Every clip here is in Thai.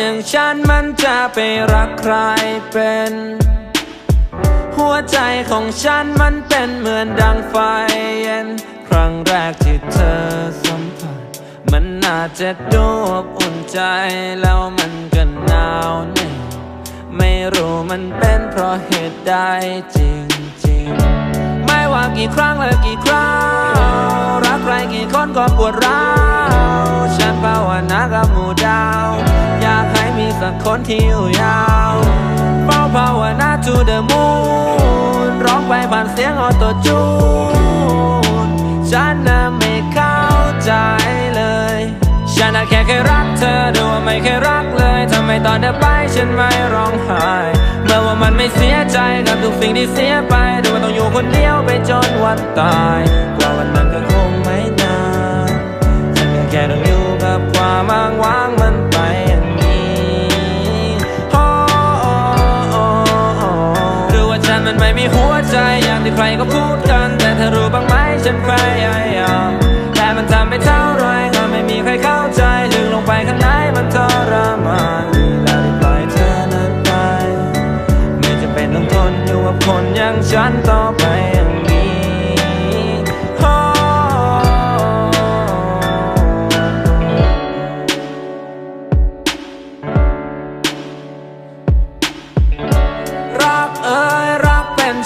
อย่างฉันมันจะไปรักใครเป็น หัวใจของฉันมันเป็นเหมือนดังไฟเย็น ครั้งแรกที่เธอสัมผัส มันน่าจะดูอบอุ่นใจแล้วมันก็หนาวเหน็บไม่รู้มันเป็นเพราะเหตุใดจริงๆ ไม่ว่ากี่ครั้งและกี่คราวรักใครกี่คนก็ปวดร้าวฉันภาวนากับหมู่ดาว สักคนที่อยู่ยาวเฝ้าภาวนา to the moon ร้องไปผ่านเสียงออโตจูนฉันน่ะไม่เข้าใจเลย ฉันน่ะแค่เคยรักเธอดูว่าไม่เคยรักเลยทำไมตอนเธอไปฉันไม่ร้องไห้เมื่อว่ามันไม่เสียใจกับทุกสิ่งที่เสียไปดูว่าต้องอยู่คนเดียวไปจนวันตายกว่าวันนั้นก็คงไม่นานฉันก็แค่ต้องอยู่กับความอ้างว่าง ก็พูดกัน แต่เธอรู้บ้างไหมฉันพยายามแต่มันทำไม่เท่าไรก็ไม่มีใครเข้าใจลึกลงไปข้างในมันทรมานเวลาได้ปล่อยเธอนั้นไป ไม่จะเป็นต้องทนอยู่กับคนอย่างฉันต่อ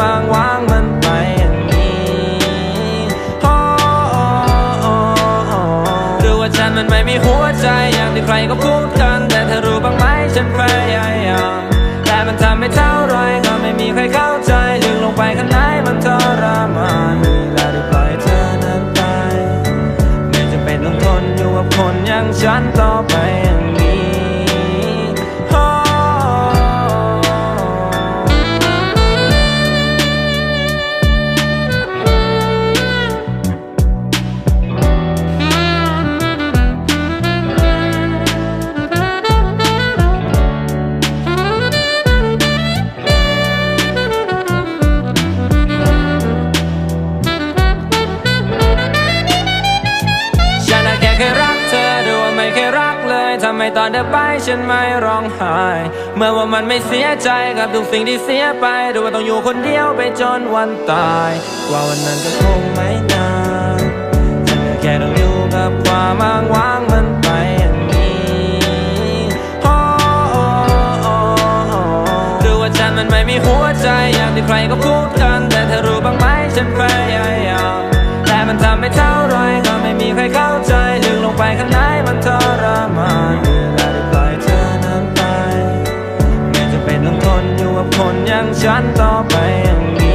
มาวางมันไปอย่างนี้โอ้โอ้โอ้โอ้รู้ว่าฉันมันไม่มีหัวใจอย่างที่ใครก็พูดกัน ทำไมตอนเธอไปฉันไม่ร้องไห้ เมื่อว่ามันไม่เสียใจกับทุกสิ่งที่เสียไปดูว่าต้องอยู่คนเดียวไปจนวันตายกว่าวันนั้นก็คงไม่นานฉันแค่ต้องอยู่กับความอ้างว้างมันไปอย่างนี้โอ้โอ้โอ้โอ้รู้ว่าฉันมันไม่มีหัวใจอย่างที่ใครก็พูดกัน my own.